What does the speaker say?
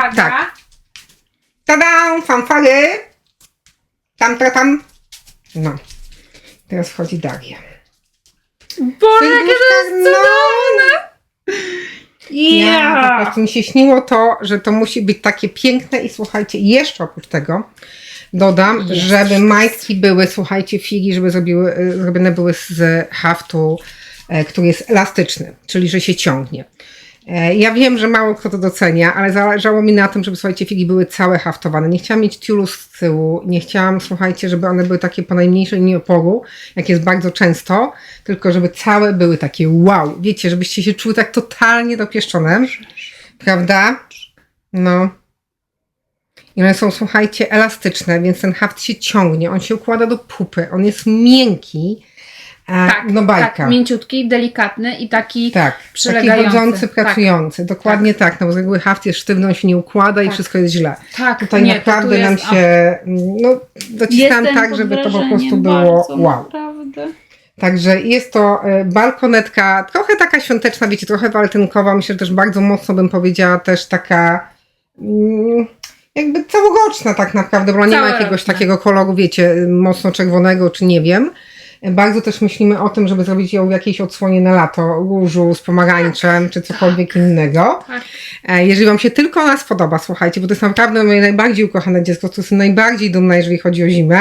Uwaga. Tak. Tada! Fanfary! Tam, tam, tam. No. Teraz wchodzi Daria. Boże, jakie to jest cudowne! Ja, po prostu mi się śniło to, że to musi być takie piękne i słuchajcie, jeszcze oprócz tego dodam, Jest. żeby majtki były, słuchajcie, figi, żeby zrobiły, y, zrobione były z haftu, e, który jest elastyczny, czyli że się ciągnie. E, Ja wiem, że mało kto to docenia, ale zależało mi na tym, żeby, słuchajcie, figi były całe haftowane. Nie chciałam mieć tiulu z tyłu, nie chciałam, słuchajcie, żeby one były takie po najmniejszej linii oporu, jak jest bardzo często, tylko żeby całe były takie wow. Wiecie, żebyście się czuły tak totalnie dopieszczone, prawda? No. I one są, słuchajcie, elastyczne, więc ten haft się ciągnie, on się układa do pupy, on jest miękki. E, Tak, no bajka. tak, mięciutki, delikatny i taki Tak, taki przylegający. chodzący, Tak. pracujący. Dokładnie tak. No bo z reguły haft jest sztywny, on się nie układa i Tak. wszystko jest źle. Tak, Tutaj nie, to naprawdę nam jest, się, no, Jestem tak, żeby to po prostu było bardzo, wow. Naprawdę. Także jest to e, balkonetka, trochę taka świąteczna, wiecie, trochę waltynkowa, myślę, że też bardzo mocno bym powiedziała też taka mm, jakby całoroczna tak naprawdę, bo nie ma jakiegoś takiego koloru, wiecie, mocno czerwonego czy nie wiem. Bardzo też myślimy o tym, żeby zrobić ją w jakiejś odsłonie na lato, różu z pomarańczem czy cokolwiek innego. Tak. E, Jeżeli Wam się tylko ona spodoba, słuchajcie, bo to jest naprawdę moje najbardziej ukochane dziecko, to jest najbardziej dumna, jeżeli chodzi o zimę,